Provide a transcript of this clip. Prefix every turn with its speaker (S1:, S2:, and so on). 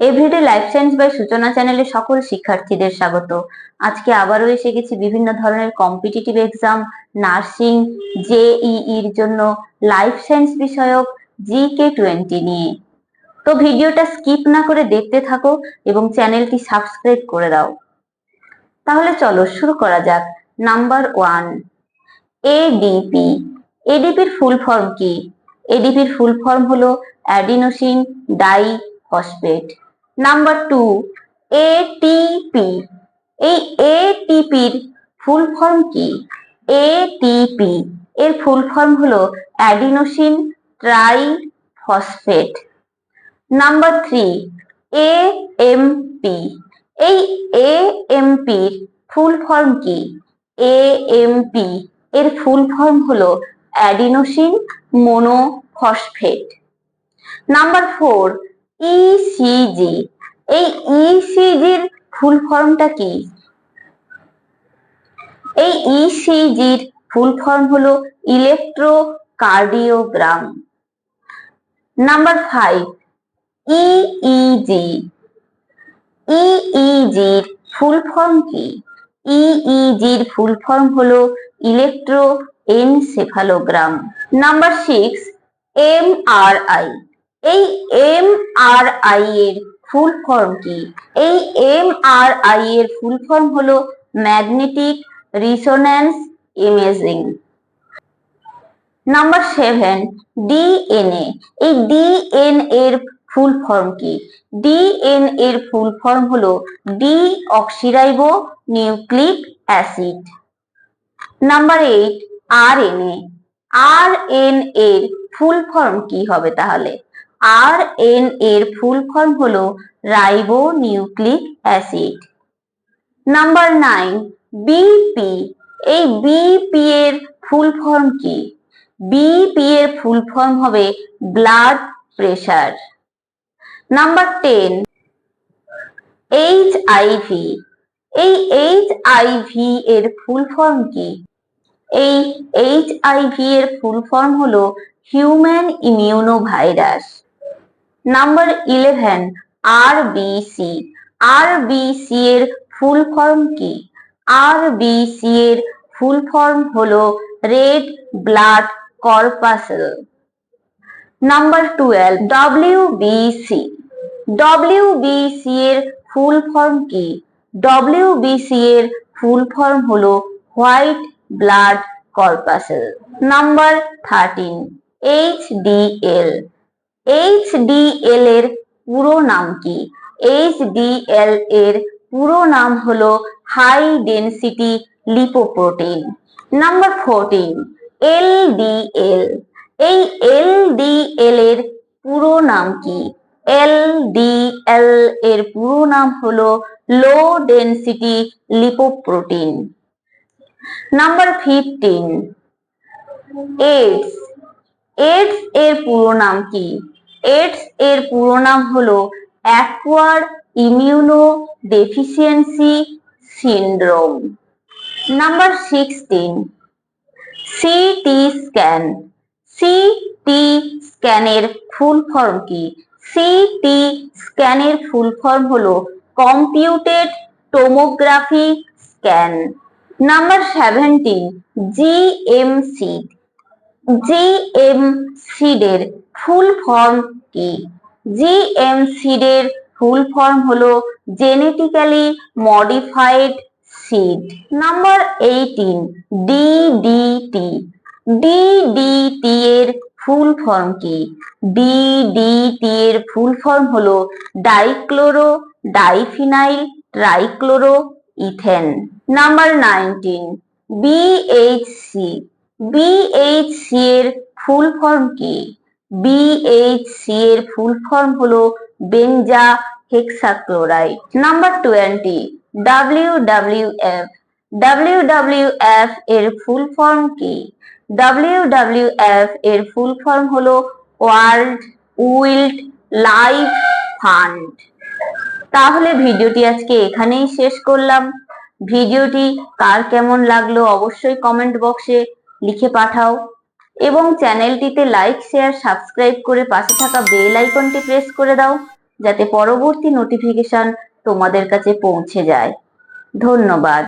S1: Everyday life science by সূচনা চ্যানেলে সকল শিক্ষার্থীদের স্বাগত। আজকে আবারও এসে গেছি বিভিন্ন ধরনের কম্পিটিটিভ এক্সাম নার্সিং জেইইর জন্য লাইফ সায়েন্স বিষয়ক জি কে টোয়েন্টি নিয়ে। তো ভিডিওটা স্কিপ না করে দেখতে থাকো এবং চ্যানেলটি সাবস্ক্রাইব করে দাও। তাহলে চলো শুরু করা যাক। নাম্বার ওয়ান এডিপি এডিপির ফুল ফর্ম কি? এডিপির ফুল ফর্ম হলো adenosine diphosphate. Number two ATP এই এটিপির ফুল ফর্ম কি? এটিপি এর ফুল ফর্ম হলো adenosine triphosphate number three AMP এই এএমপির ফুল ফর্ম কি? এএমপি এর ফুল ফর্ম হলো adenosine monophosphate. Number four ECG এই ইসিজির ফুল ফর্মটা কি? এই ইসিজির ফুল ফর্ম হলো ইলেকট্রোকার্ডিওগ্রাম। নাম্বার ফাইভ ইইজি ইইজির ফুল ফর্ম কি? ইইজির ফুল ফর্ম হলো ইলেকট্রো এনসেফালোগ্রাম নাম্বার সিক্স এমআরআই এই এম আর আই এর ফুল ফর্ম কি? এই এম আর আই এর ফুল ফর্ম হলো magnetic resonance imaging. Number seven, DNA. এই ডিএনএ এর ফুল ফর্ম কি? ডিএনএ এর ফুল ফর্ম হলো deoxyribonucleic acid. Number eight R N এর ফুল ফর্ম কি হবে তাহলে? আর এন এর ফুল ফর্ম হলো ribonucleic acid number nine BP এই বিপি এর ফুল ফর্ম কি? বিপি এর ফুল ফর্ম হবে blood pressure number ten H IV এই এইচ আইভি এর ফুল ফর্ম কি? এই এইচ আইভি এর ফুল ফর্ম হলো human immuno virus number eleven R BC R BC এর ফুল ফর্ম কি? আর বিসি এর ফুল ফর্ম হলো red blood corpuscle number twelve WBC WBC এর ফুল ফর্ম কি? ডব্লিউবিসি এর ফুল ফর্ম হলো white blood corpuscle number thirteen HDL HDL এর পুরো নাম কি? এইচডিএল এর পুরো নাম হলো high density lipoprotein number fourteen LDL এই এলডিএল এর পুরো নাম কি? এলডিএল এর পুরো নাম হলো low density lipoprotein number fifteen AIDS AIDS এর পুরো নাম কি? এইডস এর পুরো নাম হলো acquired immuno deficiency syndrome number sixteen CT scan CT স্ক্যানের full form কি? সিটি স্ক্যানের ফুল ফর্ম হলো computed tomography scan number seventeen GMC GMC এর ফুল ফর্ম কি? জিএমসি এর ফুল ফর্ম হলো genetically modified seed. Number eighteen, DDT. DDT এর full form কি? DDT এর ফুল ফর্ম হলো dichloro, diphenyl, trichloro, ethane. Number nineteen, BHC. BHC এর ফুল ফর্ম কি? বিএইচসি এর ফুল ফর্ম হলো benzene hexachloride number twenty WWF WWF এর ফুল ফর্ম কি? ডাব্লিউডাব্লিউএফ এর ফুল ফর্ম হলো ওয়ার্ল্ড উইল্ড লাইফ ফান্ড তাহলে ভিডিওটি আজকে এখানেই শেষ করলাম। ভিডিওটি কার কেমন লাগল অবশ্যই কমেন্ট বক্সে লিখে পাঠাও। এবং চ্যানেলটিতে লাইক শেয়ার সাবস্ক্রাইব করে পাশে থাকা বেল আইকনটি প্রেস করে দাও, যাতে পরবর্তী নোটিফিকেশন তোমাদের কাছে পৌঁছে যায়। ধন্যবাদ।